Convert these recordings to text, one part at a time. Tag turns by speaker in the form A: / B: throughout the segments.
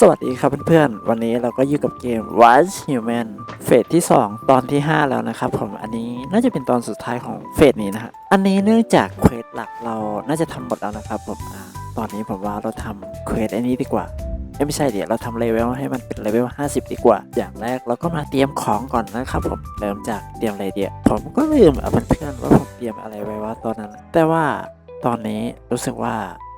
A: สวัสดีครับเพื่อนๆ วันนี้เราก็อยู่กับเกม Watch Human เฟสที่ 2 ตอนที่ 5 แล้วนะครับผม อันนี้น่าจะเป็นตอนสุดท้ายของเฟสนี้นะฮะ อันนี้เนื่องจากเควสหลักเราน่าจะทำหมดแล้วนะครับผมอตอนนี้ผมว่าเราทำเควสอันนี้ดีกว่า ไม่ใช่เดี๋ยวเราทำเลเวลให้มันเป็นเลเวล 50 ดีกว่า อย่างแรกเราก็มาเตรียมของก่อนนะครับผม เริ่มจากเตรียมอะไรเดียวผมก็ลืมอะเพื่อนๆว่าผมเตรียมอะไรไว้ว่าตอนนั้น แต่ว่าตอนนี้รู้สึกว่า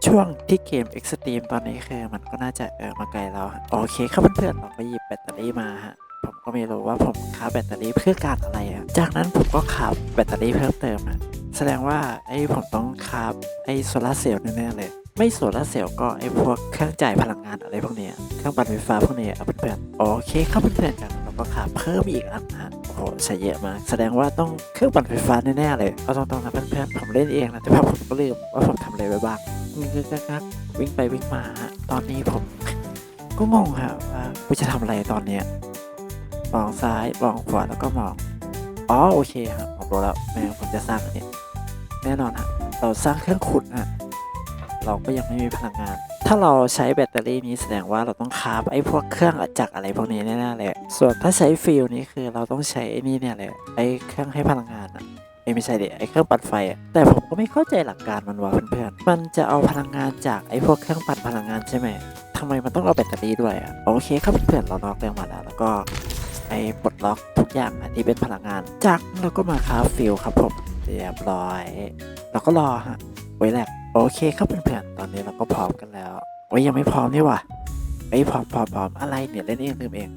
A: ช่วงที่เกม Extreme ตอนนี้คือมันก็น่าจะเออมาไกลแล้ว โอเคครับเพื่อนๆเราก็หยิบแบตเตอรี่มาฮะ ผมก็ไม่รู้ว่าผมคาแบตเตอรี่เพื่อการอะไรอะจากนั้นผมก็คาบแบตเตอรี่เพิ่มเติมอะแสดงว่าไอ้ผมต้องคาบไอ้โซลาร์เซลล์แน่ๆเลย ไม่โซลาร์เซลล์ก็ไอ้พวกเครื่องจ่ายพลังงานอะไรพวกเนี้ยเครื่องปั่นไฟฟ้าพวกเนี้ยเอาเพื่อนๆโอเคครับเพื่อนๆจากนั้นเราก็คาบเพิ่มอีกอันฮะโอ้โหใช้เยอะมากแสดงว่าต้องเครื่องปั่นไฟฟ้าแน่ๆเลย เอาตรงๆนะเพื่อนๆผมเล่นเองนะแต่ว่าผมก็ลืมว่าผมทำอะไรไว้บ้าง งักวิ่งไปวิ่งมาฮะตอนนี้ผมก็งงฮะว่ากูจะทำอะไรตอนเนี้ยมองซ้ายมองขวาแล้วก็มองอ๋อโอเคฮะผมรู้แล้วแม่งผมจะสร้างอันนี้แน่นอนฮะเราสร้างเครื่องขุดฮะเราก็ยังไม่มีพลังงาน ถ้าเราใช้แบตเตอรี่นี้แสดงว่าเราต้องคาบไอ้พวกเครื่องจักรอะไรพวกนี้แน่ๆเลยส่วนถ้าใช้ฟิลนี้คือเราต้องใช้ไอ้นี่เนี่ยเลยไอ้เครื่องให้พลังงานอะ ไม่ใช่เด็ไอ้เครื่องปั่นไฟอะแต่ผมก็ไม่เข้าใจหลักการมันว่าเพื่อนๆมันจะเอาพลังงานจากไอ้พวกเครื่องปั่นพลังงานใช่ไหมทำไมมันต้องเอาแบตเตอรี่ด้วยอะโอเคครับเพื่อนๆเรานอกเรื่องมาแล้วแล้วก็ไอ้ปลดล็อกทุกอย่างที่เป็นพลังงาน จากเราก็มาคราฟฟิลครับผมเรียบร้อย เราก็รอฮะไว้แหละโอเคครับเพื่อนๆตอนนี้เราก็พร้อมกันแล้วโอ้ยยังไม่พร้อมนี่ว่ะไอ้พร้อมพร้อมพร้อมอะไรเนี่ยเล่นเองลืมเอง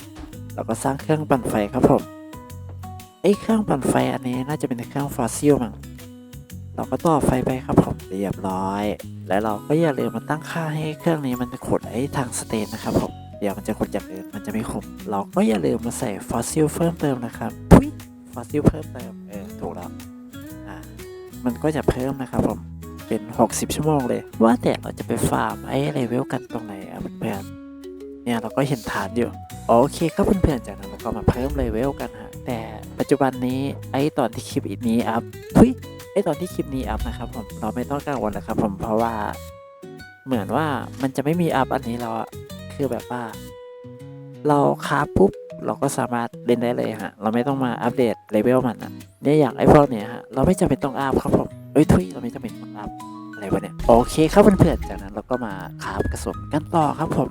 A: เราก็สร้างเครื่องปั่นไฟครับผม ไอ้เครื่องปั่นไฟอันนี้น่าจะเป็นเครื่องฟอสซิลมั้งเราก็ต่อไฟไปครับผมเรียบร้อย แล้วเราก็อย่าลืมมาตั้งค่าให้เครื่องนี้มันขุดไอ้ทางสเตนนะครับผมเดี๋ยวมันจะขุดจากอื่นมันจะไม่คมเราก็อย่าลืมมาใส่ฟอสซิลเพิ่มเติมนะครับทุยฟอสซิลเพิ่มเติมเออถูกแล้วอ่ามันก็จะเพิ่มนะครับผมเป็น 60 ชั่วโมงเลย ว่าแต่เราจะไปฟาร์มไอ้เลเวลกันตรงไหนอะเพื่อนเนี่ยเราก็เห็นฐานอยู่โอเคครับเพื่อนๆจากนั้นเราก็มาเพิ่มเลเวลกันฮะแต่ ปัจจุบันนี้ไอ้ตอนที่คลิปนี้อัพทุยไอ้ตอนที่คลิปนี้อัพนะครับผมเราไม่ต้องกังวลนะครับผมเพราะว่าเหมือนว่ามันจะไม่มีอัพอันนี้แล้วอะคือแบบว่า เราคาปุ๊บเราก็สามารถเล่นได้เลยฮะเราไม่ต้องมาอัปเดตเลเวลมันอะเนี่ยอย่างไอ้พวกเนี้ยฮะเราไม่จำเป็นต้องอัพครับผมเอ้ยทุยเราไม่จำเป็นต้องอัพอะไรวะเนี่ยโอเคครับเพื่อนๆจากนั้นเราก็มาคาฟกระสุนกันต่อครับผม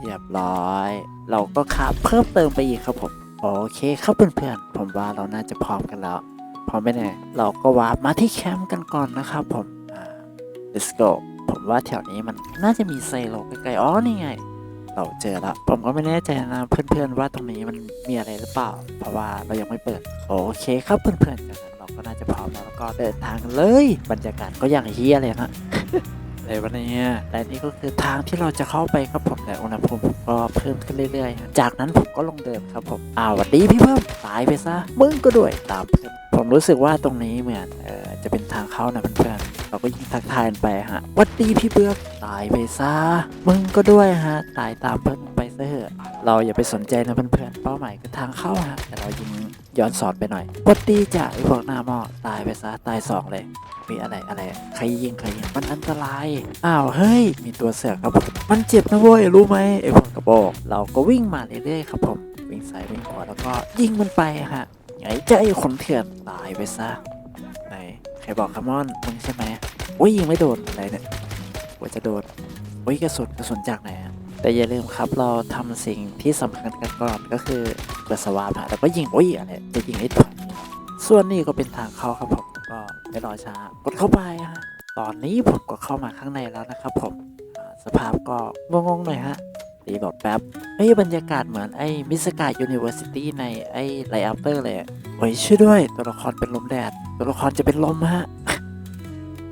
A: เรียบร้อย เราก็คาฟเพิ่มเติมไปอีกครับผม โอเคครับเพื่อนๆผมว่าเราน่าจะพร้อมกันแล้วพร้อมไหมเนี่ยเราก็วาร์ปมาที่แคมป์กันก่อนนะครับผมอ่า let's go ผมว่าแถวนี้มันน่าจะมีไซโลใกล้ๆอ๋อนี่ไง เราเจอแล้วผมก็ไม่แน่ใจนะเพื่อนๆว่าตรงนี้มันมีอะไรหรือเปล่า เพราะว่าเรายังไม่เปิด โอเคครับเพื่อนๆจากนั้นเราก็น่าจะพร้อมแล้วแล้วก็เดินทางเลย บรรยากาศก็อย่างเฮียเลยนะ อะไรวะเนี่ยและนี่ก็คือทางที่เราจะเข้าไปครับผมแต่อุณหภูมิผมก็เพิ่มขึ้นเรื่อยๆ จากนั้นผมก็ลงเดินครับผมอ้าววัดดีพี่เพิ่มตายไปซะมึงก็ด้วยตามเพื่อนผมรู้สึกว่าตรงนี้เหมือนเออจะเป็นทางเข้านะเพื่อนๆเราก็ยิงทักทายกันไปฮะวัดดีพี่เบิ้มตายไปซะมึงก็ด้วยฮะตายตามเพื่อนมึงไป เถอะเราอย่าไปสนใจนะเพื่อนๆเป้าหมายคือทางเข้าฮะแต่เรายิงย้อนสอนไปหน่อยหวัดดีจ้ะไอพวกหน้าหม้อตายไปซะตายสองเลย มีอะไรอะไรใครยิงใครยิงมันอันตรายอ้าวเฮ้ยมีตัวเสือกครับผมมันเจ็บนะเว้ยรู้ไหมไอพวกกระบอกเราก็วิ่งมาเรื่อยๆครับผมวิ่งซ้ายวิ่งขวาแล้วก็ยิงมันไปฮะไงเจ้าไอ้คนเถื่อนตายไปซะไหนใครบอกคามอนมึงใช่ไหมโอ้ยยิงไม่โดนอะไรเนี่ยว่าจะโดนโอ้ยกระสุนกระสุนจากไหนอะ แต่อย่าลืมครับเราทำสิ่งที่สำคัญกันก่อนก็คือเปิดสวาปฮะแล้วก็ยิงอุ้ยอะไรจะยิงไอ้ตัวนี้ส่วนนี้ก็เป็นทางเข้าครับผมก็ไม่รอช้ากดเข้าไปฮะตอนนี้ผมก็เข้ามาข้างในแล้วนะครับผมสภาพก็งงๆหน่อยฮะรีโหลดแป๊บเฮ้ยบรรยากาศเหมือนไอ้มิสกายูนิเวอร์ซิตี้ในไอ้ไลอัปเตอร์เลยโอ้ยช่วยด้วย ตัวละครเป็นลมแดด ตัวละครจะเป็นลมฮะ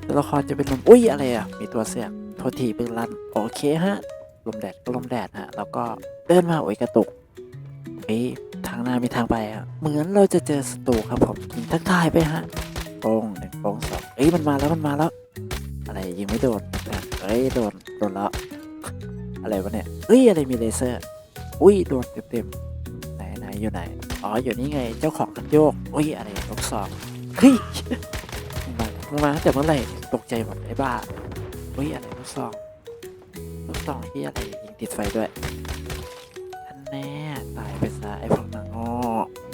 A: ตัวละครจะเป็นลมอุ้ยอะไรอะมีตัวเสียงโทษทีปืนลั่นโอเคฮะ ลมแดดก็ลมแดดฮะแล้วก็เดินมาโอ้ยกระตุกเอ้ยทางหน้ามีทางไปอะเหมือนเราจะเจอศัตรูครับผมยิงทักทายไปฮะโป้งหนึ่งโป้งสองเอ้ยมันมาแล้วมันมาแล้ว อะไรยิงไม่โดนเอ้ยโดนโดนแล้วอะไรวะเนี่ยเอ้ยอะไรมีเลเซอร์ อุ้ยโดนเต็มๆไหนไหนอยู่ไหนอ๋ออยู่นี่ไงเจ้าของคันโยกอุ้ยอะไรลูกซองเฮ้ยมามาแต่เมื่อไหร่ตกใจหมดไอ้บ้าเฮ้ยอะไรลูกซอง ลูกซองที่อะไรยิงติดไฟด้วยท่านแน่ตายไปซะไอ้พวกนางอ้อ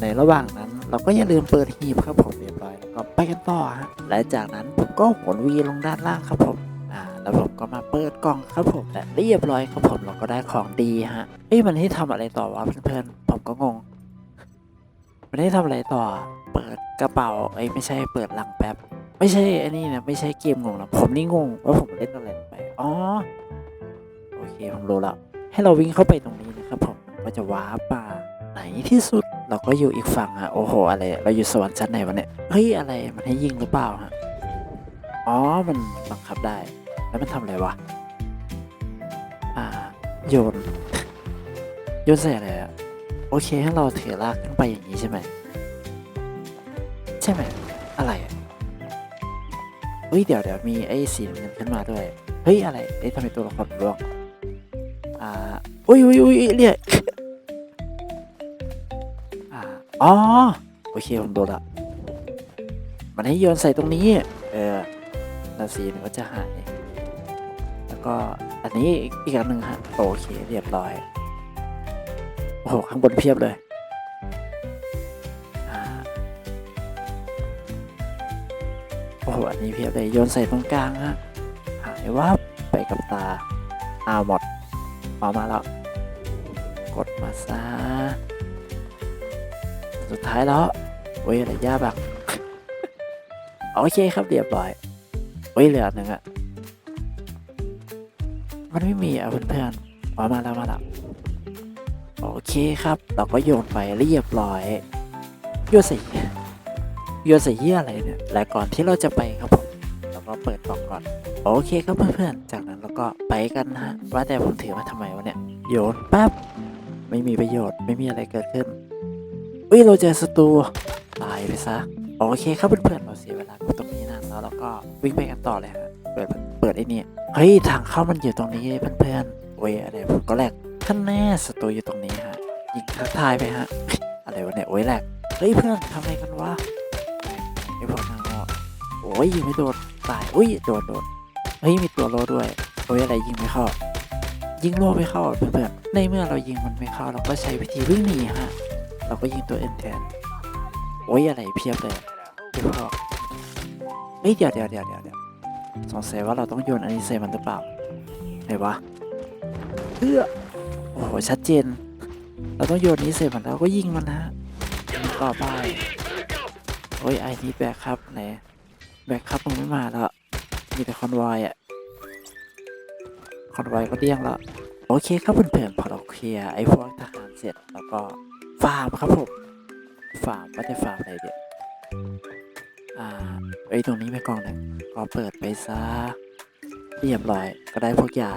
A: ในระหว่างนั้น เราก็อย่าลืมเปิดหีบครับผมเรียบร้อยแล้วก็ไปกันต่อฮะและจากนั้นผมก็หนวีลงด้านล่างครับผมอ่าแล้วผมก็มาเปิดกล่องครับผมและเรียบร้อยครับผมเราก็ได้ของดีฮะเอ้ยมันให้ทำอะไรต่อวะเพื่อนๆผมก็งงมันให้ทำอะไรต่อ เปิดกระเป๋าเอ้ไม่ใช่เปิดหลังแป๊บ ไม่ใช่อันนี้นะไม่ใช่เกมงงนะผมนี่งงว่าผมเล่นอะไรไปอ๋อ ผมรู้แล้ว ให้เราวิ่งเข้าไปตรงนี้นะครับผมก็จะว้าป่าไหนที่สุดเราก็อยู่อีกฝั่งฮะโอ้โห อะไร เราอยู่สวรรค์ชั้นไหนวะเนี่ย เฮ้ย อะไร มันให้ยิงหรือเปล่าฮะ อ๋อ มันบังคับได้ แล้วมันทำอะไรวะ อ่า โยน โยนใส่อะไรอะโอเค ให้เราถือลากขึ้นไปอย่างนี้ใช่ไหม ใช่ไหม อะไรเฮ้ย เดี๋ยวเดี๋ยวมีไอ้สีน้ำเงินขึ้นมาด้วย เฮ้ย อะไร เอ้ทำไมตัวละครร่วง อุ้ยอุ้ยอุ้ยเรียกอ่าอ๋อโอเคผมโดนละมันให้โยนใส่ตรงนี้ เออแล้วสีมันก็จะหาย แล้วก็อันนี้อีกอันหนึ่งฮะโอเคเรียบร้อย โอ้โหข้างบนเพียบเลยอโอ้โหอันนี้เพียบเลยโยนใส่ตรงกลางฮะหายวับไปกับตาอาหมดออกมาแล้ว ดมาซะ สุดท้ายแล้วเว้ยอะไรยากบัก โอเคครับเรียบร้อยเว้ยเหลือหนึ่งอะมันไม่มีอะเพื่อนๆอ๋อมาแล้วมาแล้วโอเคครับ เราก็โยนไปเรียบร้อยโยนใส่โยนใส่เหี้ยอะไรเนี่ยและก่อนที่เราจะไปครับผมเราก็เปิดกล่องก่อน โอเคครับเพื่อนๆจากนั้นเราก็ไปกันนะฮะว่าแต่ผมถือมาทำไมวะเนี่ยโยนแป๊บ ไม่มีประโยชน์ไม่มีอะไรเกิดขึ้นอุ้ยเราเจอศัตรูตายไปซะโอเคครับเพื่อนๆเราเสียเวลากับตรงนี้นะแล้วเราก็วิ่งไปกันต่อเลยฮะเปิดเปิดไอ้นี่เฮ้ยทางเข้ามันอยู่ตรงนี้เพื่อนๆเว้ยอะไรผมก็แหลกท่านแน่ศัตรูอยู่ตรงนี้ฮะยิงทักทายไปฮะอะไรวะเนี่ยโอ้ยแหลกเฮ้ยเพื่อนทำอะไรกันวะไอ้พวกนางโอ้ยยิงไม่โดนตายอุ้ยโดนโดนเฮ้ยมีตัวโลด้วยโอ้ยอะไรยิงไม่เข้า ยิงโลไม่เข้าเพื่อนๆในเมื่อเรายิงมันไม่เข้าเราก็ใช้วิธีวิ่งหนีฮะเราก็ยิงตัวเอ็นแทนโอ้ยอะไรเพียบเลยเดี๋ยวพอเฮ้ยเดี๋ยวเดี๋ยวเดี๋ยวเดี๋ยวเดี๋ยวสงสัยว่าเราต้องโยนอันนี้ใส่มันหรือเปล่าไหนวะเพื่อโอ้โหชัดเจน เราต้องโยนนี้ใส่มันแล้วก็ยิงมันนะฮะต่อไปโอ้ยไอ้นี่แบกครับไหนแบกครับมึงไม่มาแล้วมีแต่คอนวอยอะ อนวอยก็เดี้ยงแล้วโอเคครับเพื่อนๆพอเราเคลียร์ไอ้พวกทหารเสร็จแล้วก็ฟาร์มครับผมฟาร์มว่าจะฟาร์มอะไรเดี๋ยวอ่าไอ้ตรงนี้ไม่กล่องหนึ่งก็เปิดไปซะเรียบร้อยก็ได้พวกยา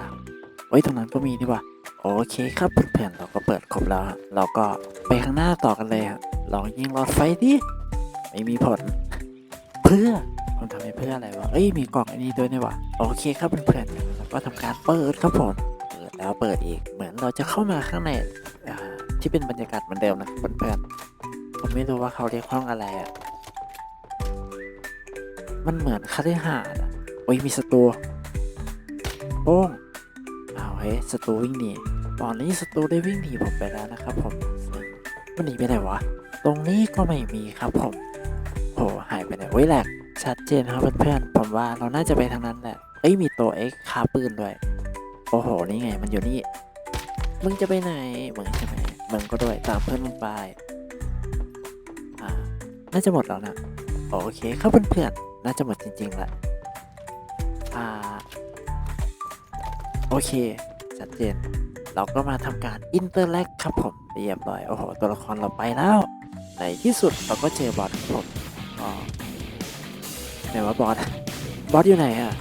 A: ไว้ยตรงนั้นก็มีนี่ว่าโอเคครับเพื่อนๆเราก็เปิดครบแล้ว เราก็ไปข้างหน้าต่อกันเลยฮะลองยิงหลอดไฟดิไม่มีผล เพื่อผมทำไปเพื่ออะไรวะเอ้ยมีกล่องอันนี้ด้วยนี่วะโอเคครับเพื่อนๆ ก็ทำการเปิดครับผมเปิดแล้วเปิดอีกเหมือนเราจะเข้ามาข้างในที่เป็นบรรยากาศเหมือนเดิมนะครับเพื่อนๆผมไม่รู้ว่าเขาเรียกห้องอะไรอะมันเหมือนคาเดหาดอะโอ้ยมีศัตรูโป้งอ้าวเฮ้ยศัตรูวิ่งหนีตอนนี้ศัตรูได้วิ่งหนีผมไปแล้วนะครับผมมันหนีไปไหนวะตรงนี้ก็ไม่มีครับผมโหหายไปไหนเว้ยแหลกชัดเจนครับเพื่อนๆผมว่าเราน่าจะไปทางนั้นแหละ เอ้ยมีตัวเอ็กคาปืนด้วย โอ้โห นี่ไงมันอยู่นี่ มึงจะไปไหน มึงใช่ไหมมึงก็ด้วยตามเพื่อนมึงไป อ่า น่าจะหมดแล้วนะ โอเคครับเพื่อนๆ น่าจะหมดจริงๆละอ่า โอเค ชัดเจน เราก็มาทำการอินเตอร์แลกครับผมเรียบร้อย โอ้โห ตัวละครเราไปแล้ว ในที่สุดเราก็เจอบอสครับผมอ๋อไหนวะบอส บอสอยู่ไหนอะ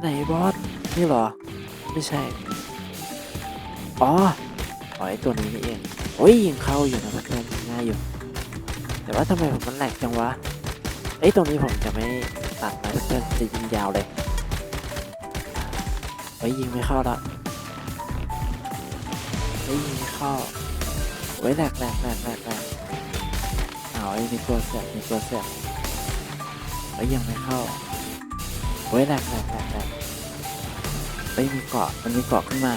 A: ไหนบอส นี่หรอ ไม่ใช่ อ๋ออ๋อไอตัวนี้นี่เอง โอ้ยยิงเข้าอยู่นะเพื่อนง่ายอยู่ แต่ว่าทำไมผมมันแหลกจังวะไอยตรงนี้ผมจะไม่ตัดนะเพื่อนจะยิงยาวเลยเฮ้ยยิงไม่เข้าละเฮ้ยยิงไม่เข้าเฮ้ยแหลกแหลกแหลกแหลกแหลกเอาไอ้มีตัวเสียบมีตัวเสียบเฮ้ยยังไม่เข้า เฮ้ยแหลกแหลกแหลกแหลกไม่มีเกาะมันมีเกาะขึ้นมา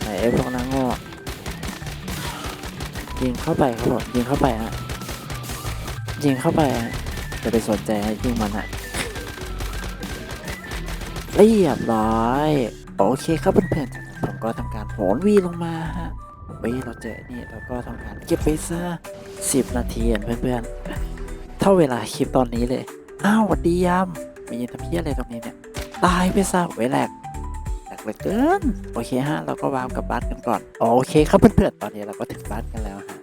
A: ไหนไอ้พวกนั้นโง่ยิงเข้าไปครับผมยิงเข้าไปฮะยิงเข้าไปฮะจะไปสนใจยิงมันฮะเรียบร้อยโอเคครับเพื่อนๆผมก็ทำการโหนวีลงมาฮะวีเราเจอนี่เราก็ทำการเก็บไปซะสิบนาทีอะเพื่อนๆเท่าเวลาคลิปตอนนี้เลยอ้าวหวัดดียาม มีทำเพี้ยอะไรตรงนี้เนี่ย ตายไปซะไว้แหลกแหลกเหลือเกิน โอเคฮะ เราก็วางกลับบ้านกันก่อน โอเคครับเพื่อนๆ ตอนนี้เราก็ถึงบ้านกันแล้วฮะ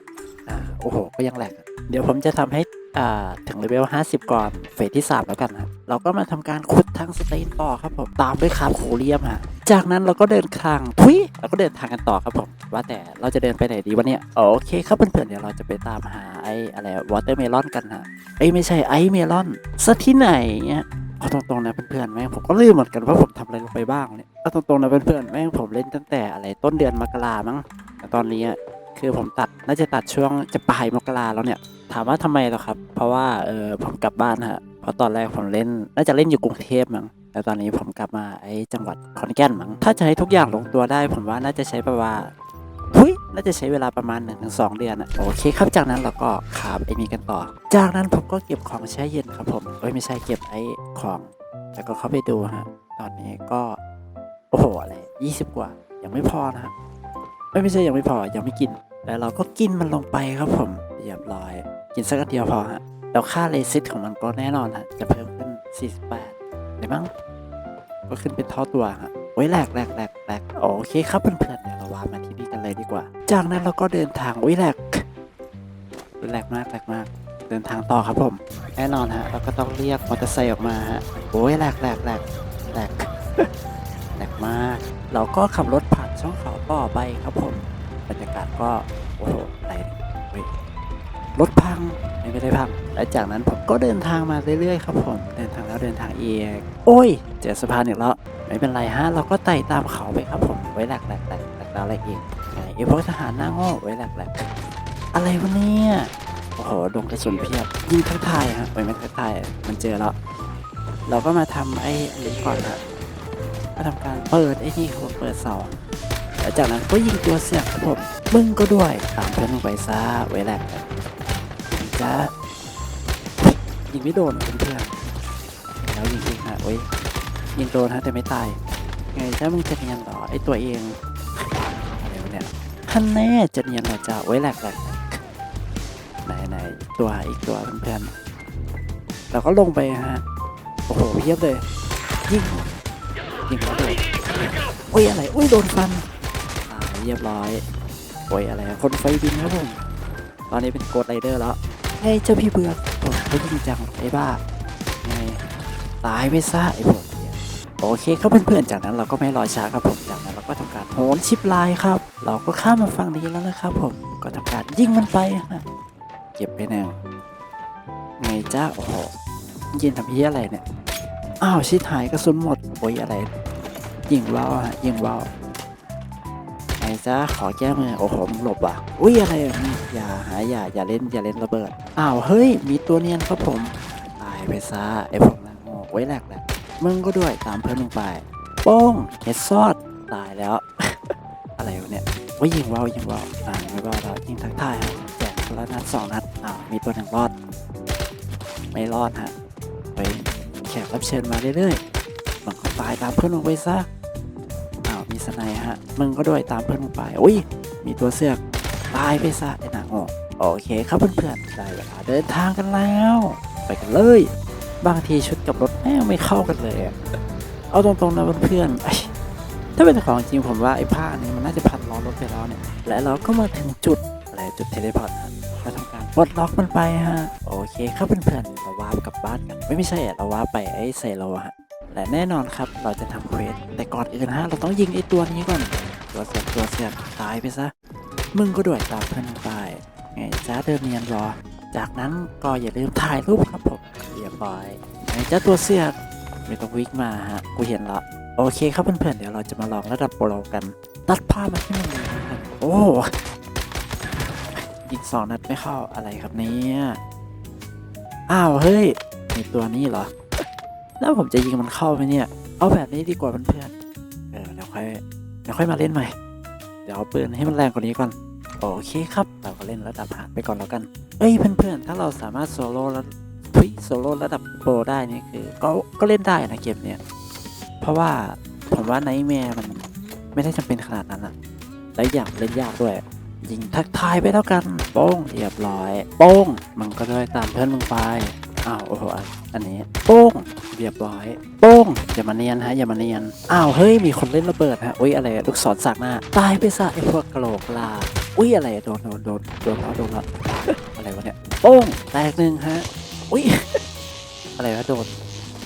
A: อ่า โอ้โห ก็ยังแหลก เดี๋ยวผมจะทำให้อ่าถึงเลเวล 50 ก่อน เฟสที่ 3 แล้วกันครับ เราก็มาทำการขุดทางสเตนต่อครับผม ตามด้วยคาบโคเรียมฮะ จากนั้นเราก็เดินทางทุยเราก็เดินทางกันต่อครับผม ว่าแต่เราจะเดินไปไหนดีวะเนี่ย โอเคครับเพื่อนๆ เดี๋ยวเราจะไปตามหาไอ้อะไรวอเตอร์เมลอนกันฮะเอ้ไม่ใช่ไอเมลอนซะที่ไหนเนี่ย เอาตรงๆนะเพื่อนๆแม่งผมก็ลืมเหมือนกันว่าผมทำอะไรลงไปบ้างเนี่ยเอาตรงๆนะเพื่อนๆแม่งผมเล่นตั้งแต่อะไรต้นเดือนมกรามั้งแต่ตอนนี้อะคือผมตัดน่าจะตัดช่วงจะปลายมกราแล้วเนี่ย ถามว่าทำไมหรอครับ เพราะว่าเออผมกลับบ้านฮะเพราะตอนแรกผมเล่นน่าจะเล่นอยู่กรุงเทพมั้งแต่ตอนนี้ผมกลับมาไอ้จังหวัดขอนแก่นมั้งถ้าจะให้ทุกอย่างลงตัวได้ ผมว่าน่าจะใช้ประมาณ ทุยน่าจะใช้เวลาประมาณ1นถึงสเดือนอะโอเคครับจากนั้นเราก็ขาบไอ้มีกันต่อ จากนั้นผมก็เก็บของแช่เย็นครับผมเอ้ยไม่ใช่เก็บไอ้ของแล้วก็เข้าไปดูฮะตอนนี้ก็ โอ้โหอะไรยี่สิบกว่า ยังไม่พอนะฮะไม่ไม่ใช่ยังไม่พอยังไม่กิน แล้วเราก็กินมันลงไปครับผมเรียบร้อย กินสักเดียวพอฮะแล้วค่าเลซิตของมันก็แน่นอนฮะจะเพิ่มขึ้น 48เลยมั้งก็ขึ้นเป็นเท่าตัวฮะโอ้ยแหลกแหลกแหลกแหลกโอเคครับเพื่อนๆเดี๋ยวเราวามาที เลยดีกว่า จากนั้นเราก็เดินทางโอ้ยแหลกแหลกมากแหลกมาก เดินทางต่อครับผม แน่นอนฮะ เราก็ต้องเรียกมอเตอร์ไซค์ออกมาฮะ โอ้ยแหลกแหลกแหลกแหลกแหลกมาก เราก็ขับรถผ่านช่องเขาต่อไปครับผม บรรยากาศก็ โอ้โหไรเนี่ยเฮ้ยรถพังไม่ไม่ได้พัง และจากนั้นผมก็เดินทางมาเรื่อยๆครับผม เดินทางแล้วเดินทางอีก โอ้ย เจอสะพานอีกแล้ว ไม่เป็นไรฮะ เราก็ไต่ตามเขาไปครับผม ไว้แหลกแหลกแหลกแหลกดาวแหลกอีกไง อ้พวกทหารหน้าโง่ไว้แหลกแหลกอะไรวะเนี่ยโอ้โหดงกระสุนเพียบยิงทักทายฮะไปไม่ทักทายมันเจอแล้ว เราก็มาทำไอ้อันนี้ก่อนฮะมาทำการเปิดไอ้นี่ครับผมเปิดเสาแล้วจากนั้นก็ยิงตัวเสียบครับผมมึงก็ด้วยตามเพื่อนลงไปซะไว้แหลกจ้ายิงไม่โดนเพื่อนแล้วยิงอีกฮะโอ้ยยิงโดนฮะแต่ไม่ตายไงถ้ามึงจะเนียนเหรอไอ้ตัวเอง เนี่ยท่านแน่จะเนียนเหรอจ้าไว้แหลกแหลกไหนไหนตัวอีกตัวเพื่อนๆเราก็ลงไปฮะ โอ้โหเพียบเลย ยิงยิงเขาเลยโอ้ยอะไรโอ้ยโดนฟันอ่าเรียบร้อยโอ้ยอะไรคนไฟบินครับผมตอนนี้เป็นโกดไรเดอร์แล้วเฮ้เจ้าพี่เบือกผมไม่จริงจังไอ้บ้าไงตายไปซะไอ้พวกเหี้ยโอเคครับเพื่อนๆจากนั้นเราก็ไม่รอช้าครับผม โหนชิปลน์ครับ เราก็ข้ามมาฝั่งนี้แล้วนะครับ ผมก็ทำการยิงมันไปฮะเก็บไปหนึ่งไงจ้าโอ้โหยิงทำเพี้ยอะไรเนี่ยอ้าวชิดหายกระสุนหมดโอ้ยอะไร ยิงว่าวฮะยิงว่าวไงจ้าขอแก้มือโอ้โหหลบว่ะอุ้ยอะไรอะนี่อย่าหาอย่าอย่าเล่นอย่าเล่นระเบิดอ้าวเฮ้ย มีตัวเนียนครับผมตายไปซะไอ้พวกนั้นโง่ไว้แหลกแหละมึงก็ด้วยตามเพื่อนมึงไป โป้งเฮ็ดซอดตายแล้ว อะไรวะเนี่ยว่ายิงว่าวยิงว่าวอ่าไม่ว่าวแล้วยิงทักทายฮะแจกคนละนัดสองนัดอ้ามีตัวหนึ่งรอด ไม่รอดฮะไปแขกรับเชิญมาเรื่อยๆมึงก็ตายตามเพื่อนมึงไปซะอ้าวมีสไนด์ฮะมึงก็ด้วยตามเพื่อนมึงไปอุ้ยมีตัวเสือกตายไปซะไอ้หนังโง่โอเคครับเพื่อนๆได้เวลาเดินทางกันแล้ว ไปกันเลย บางทีชุดกับรถแม่ไม่เข้ากันเลย เอาตรงๆนะเพื่อนๆ ถ้าเป็นของจริงผมว่าไอ้ผ้านี้มันน่าจะพันล้อรถไปแล้วเนี่ย และเราก็มาถึงจุดอะไรจุดเทเลพอร์ตเราทำการปลดล็อกมันไปฮะ โอเคครับเพื่อนๆเราวาร์ปกลับบ้านกัน ไม่ไม่ใช่อะเราวาร์ปไปไอ้ไซโลฮะ และแน่นอนครับเราจะทำเควสแต่ก่อนอื่นฮะเราต้องยิงไอ้ตัวนี้ก่อน ตัวเสียบตัวเสียบตายไปซะ มึงก็ด้วยตามเพื่อนมึงไปไงจ้าเดินเนียนรอ จากนั้นก็อย่าลืมถ่ายรูปครับผมเรียบร้อยไอ้เจ้าตัวเสียบไม่ต้องวิ่งมาฮะ กูเห็นละ โอเคครับเพื่อนๆ เดี๋ยวเราจะมาลองระดับโปรกัน ตัดภาพมาที่หนึ่งนะครับโอ้ยิงสองนัดไม่เข้าอะไรครับเนี่ยอ้าวเฮ้ยมีตัวนี้เหรอ แล้วผมจะยิงมันเข้าไหมเนี่ย เอาแบบนี้ดีกว่าเพื่อนๆเดี๋ยวค่อยเดี๋ยวค่อยมาเล่นใหม่ เดี๋ยวเอาปืนให้มันแรงกว่านี้ก่อนโอเคครับ เราก็เล่นระดับหาดไปก่อนแล้วกัน เอ้ยเพื่อนๆ ถ้าเราสามารถโซโล่แล้วทุยโซโล่ระดับโปรได้นี่คือก็ก็เล่นได้นะเกมเนี้ย เพราะว่าผมว่าไนท์แมร์มันไม่ได้จำเป็นขนาดนั้นอะและอย่างเล่นยากด้วย ยิงทักทายไปแล้วกันโป้งเรียบร้อย โป้งมันก็เลยตามเพื่อนมึงไปอ้าวโอ้โหอันนี้โป้งเรียบร้อยโป้งอย่ามาเนียนฮะอย่ามาเนียนอ้าวเฮ้ยมีคนเล่นระเบิดฮะอุ้ยอะไรอะลูกศรสักหน้าตายไปซะไอ้พวกกระโหลกลาอุ้ยอะไรอะโดนโดนโดนโดนแล้วโดนแล้วอะไรวะเนี่ยโป้งแตกหนึ่งฮะอุ้ยอะไรวะโดน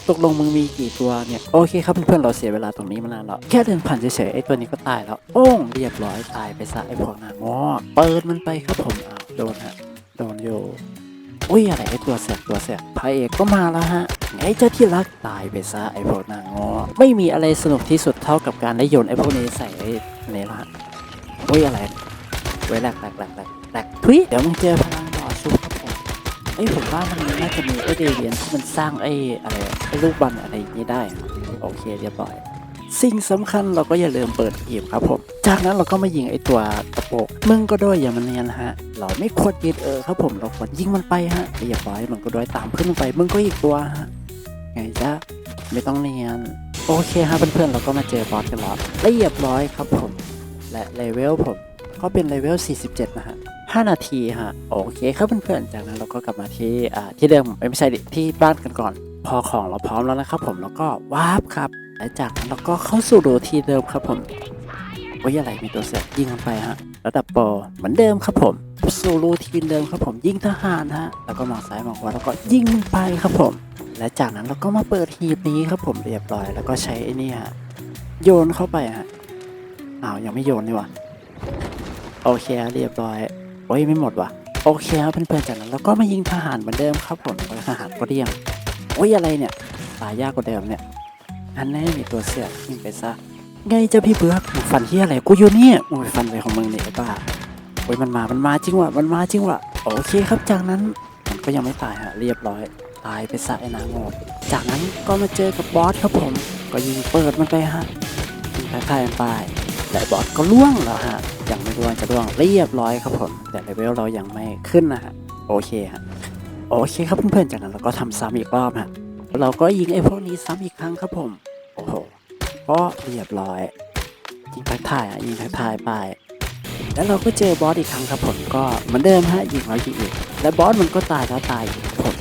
A: ตกลงมึงมีกี่ตัวเนี่ย โอเคครับเพื่อนๆเราเสียเวลาตรงนี้มานานแล้ว แค่เดินผ่านเฉยๆไอ้ตัวนี้ก็ตายแล้วโป้งเรียบร้อยตายไปซะไอ้พวกนางงอเปิดมันไปครับผมอ้าวโดนฮะโดนโยอุ้ยอะไรไอตัวแสบตัวแสบพระเอกก็มาแล้วฮะไงเจ้าที่รักตายไปซะไอพวกนางงอไม่มีอะไรสนุกที่สุดเท่ากับการได้โยนไอพวกนี้ใส่ไอ้นี่ละอุ้ยอะไรไว้แหลกแหลกแหลกแหลกแหลกทุยเดี๋ยวมึงเจอพลัง ไอยผมว่ามันน่าจะมีไอเดเรียนที่มันสร้างไออะไรไอลูกบอลอะไรอย่างนี้ได้ โอเคเรียบร้อยสิ่งสำคัญเราก็อย่าลืมเปิดเกมครับผม จากนั้นเราก็มายิงไอตัวตะโปกมึงก็ด้วยอย่ามันเนียนฮะ เราไม่ควรยืนเออครับผมเราควรยิงมันไปฮะเรียบร้อยมันก็ด้วยตามขึ้นไปมึงก็อีกตัวฮะไงจ๊ะไม่ต้องเนียน โอเคฮะเพื่อนๆเราก็มาเจอบอสกันแล้วเรียบร้อยครับผม และเลเวลผมก็เป็นเลเวล 47 นะฮะ 5 นาทีฮะโอเคครับเพื่อนๆจากนั้นเราก็กลับมาที่อ่าที่เดิมไม่ใช่ที่บ้านกันก่อน พอของเราพร้อมแล้วนะครับ ผมแล้วก็วาร์ปครับและจากนั้นเราก็เข้าสู่โรทีเดิมครับผมว่าอะไรมีตัวเสียยิงกันไปฮะระดับปรเหมือนเดิมครับผมสู่รูทีนเดิมครับผมยิงทหารฮะแล้วก็มองซ้ายมองขวาแล้วก็ยิงมันไปครับผม และจากนั้นเราก็มาเปิดฮีบนี้ครับผมเรียบร้อย แล้วก็ใช้ไอ้นี่ฮะโยนเข้าไปฮะอ้าวยังไม่โยนนี่วะโอเคเรียบร้อย โอ้ยไม่หมดว่ะโอเคครับเพื่อนๆจากนั้นเราก็มายิงทหารเหมือนเดิมครับผมทหารก็เรียงโอ้ยอะไรเนี่ยตายยากกว่าเดิมเนี่ยอันแน่มีตัวเสือกยิงไปซะไงเจ้าพี่เบือกมึงฟันที่อะไรกูอยู่เนี่ยมึงไปฟันไปของมึงเนี่ยไอ้บ้าโอ้ยมันมา มันมาจริงว่ะ มันมาจริงว่ะ โอเคครับ จากนั้นมันก็ยังไม่ตายฮะ เรียบร้อย ตายไปซะไอ้นางโง่จากนั้นก็มาเจอกับบอสครับผม ก็ยิงเปิดมันไปฮะยิงทักทายมันไป และบอสก็ล่วงแล้วฮะ ยังไม่ล่วงจะล่วงเรียบร้อยครับผม แต่เลเวลเรายังไม่ขึ้นนะฮะ โอเคฮะ โอเคครับเพื่อนๆ จากนั้นเราก็ทำซ้ำอีกรอบฮะ เราก็ยิงไอ้พวกนี้ซ้ำอีกครั้งครับผม โอ้โห ก็เรียบร้อย ยิงทักทายอะยิงทักทายไป แล้วเราก็เจอบอสอีกครั้งครับผมก็เหมือนเดิมฮะ ยิงแล้วยิงอีก และบอสมันก็ตายแล้วตายอีกครับผม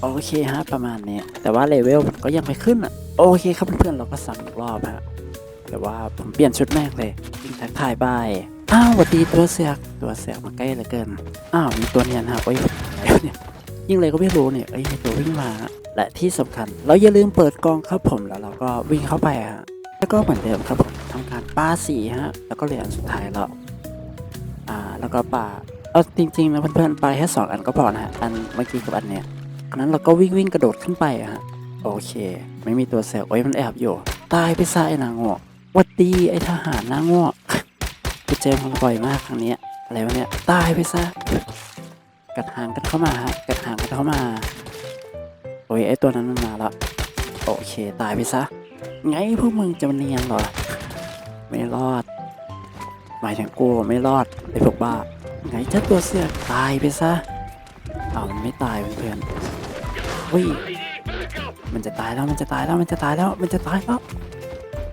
A: โอเคฮะประมาณนี้ แต่ว่าเลเวลมันก็ยังไม่ขึ้นอะ โอเคครับเพื่อนๆ เราก็ซ้ำอีกรอบฮะ แต่ว่าผมเปลี่ยนชุดแม่งเลยยิงทักทายไปอ้าวสวัสดีตัวเสียกตัวเสียกมาใกล้เหลือเกินอ้าวมีตัวเนียนฮะโอ้ยอะไวะเนี่ยยิ่งเลยก็ไม่รู้เนี่ยเอ้ยตัววิ่งมาและที่สำคัญ เราอย่าลืมเปิดกองครับผมแล้วเราก็วิ่งเข้าไปฮะแล้วก็เหมือนเดิมครับผมทำการป้าสีฮะแล้วก็เหรียญสุดท้ายแล้วอ่าแล้วก็ป่าเอาจริงๆนะเพื่อนๆไปแค่สองอันก็พอนะฮะอันเมื่อกี้กับอันเนี้ยอันนั้นเราก็วิ่งวิ่งกระโดดขึ้นไปอะฮะโอเค ไม่มีตัวเซลล์โอ้ยมันแอบอยู่ตายไปซะไอ้นางง่ห วัดดีไอทหารนางโง่กูเจอมันบ่อยมากครั้งนี้อะไรวะเนี่ยตายไปซะกัดหางกันเข้ามาฮะกัดหางกันเข้ามาโอ้ยไอตัวนั้นมันมาแล้วโอเคตายไปซะไงพวกมึงจะมาเนียนหรอ ไม่รอด หมายถึงกูไม่รอดไอพวกบ้าไงเจ้าตัวเสือกตายไปซะเอามันไม่ตายเพื่อนๆเฮ้ยมันจะตายแล้วมันจะตายแล้วมันจะตายแล้วมันจะตายแล้ว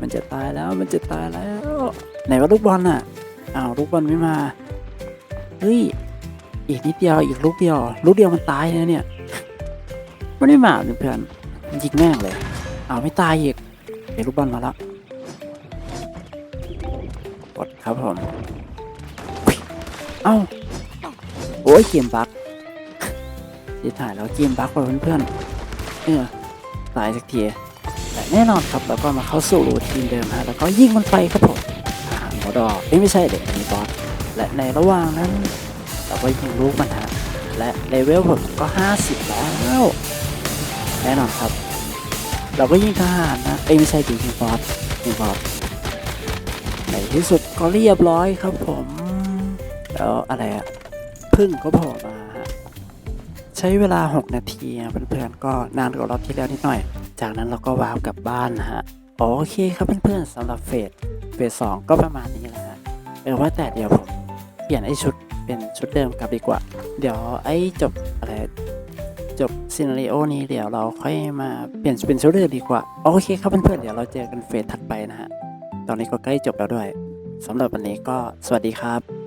A: มันจะตายแล้วมันจะตายแล้ว ไหนว่าลูกบอลน่ะอ้าวลูกบอลไม่มาเฮ้ยอีกนิดเดียวอีกลูกเดียว ลูกเดียวมันตายนะเนี่ยไม่ได้มาเพื่อนยิงแม่งเลยเอาวไม่ตายอีกเดี๋ยวลูกบอลมาล้วกดครับผมเอ้าโอ้ยเกมบั๊กที่ถ่ายแล้วเกมบั๊กว่ะเพื่อนเออตายสักที แต่แน่นอนครับเราก็มาเข้าสู่รูทีนเดิมฮะแล้วก็ยิงมันไปครับผมหางหัวดอกเอ้ยไม่ใช่เด็กมีบอสและในระหว่างนั้นเราก็ยิงลูกมันฮะและเลเวลผมก็ 50 แล้วแน่นอนครับ เราก็ยิงทหารนะเอ้ไม่ใช่ดิยิงบอสยิงบอสในที่สุดก็เรียบร้อยครับผมแล้วอะไรอะพึ่งก็โผล่มาฮะใช้เวลา 6 นาทีเพื่อนๆก็นานกว่ารอบที่แล้วนิดหน่อย จากนั้นเราก็วาร์ปกลับบ้านนะฮะโอเคครับเพื่อนๆสำหรับเฟสเฟสสองก็ประมาณนี้แหละฮะเออว่าแต่เดี๋ยวผมเปลี่ยนไอ้ชุดเป็นชุดเดิมกลับดีกว่า เดี๋ยวไอ้จบอะไรจบซีนารีโอนี้เดี๋ยวเราค่อยมาเปลี่ยนเป็นชุดเดิมดีกว่า โอเคครับเพื่อนๆเดี๋ยวเราเจอกันเฟสถัดไปนะฮะตอนนี้ก็ใกล้จบแล้วด้วยสำหรับวันนี้ก็สวัสดีครับ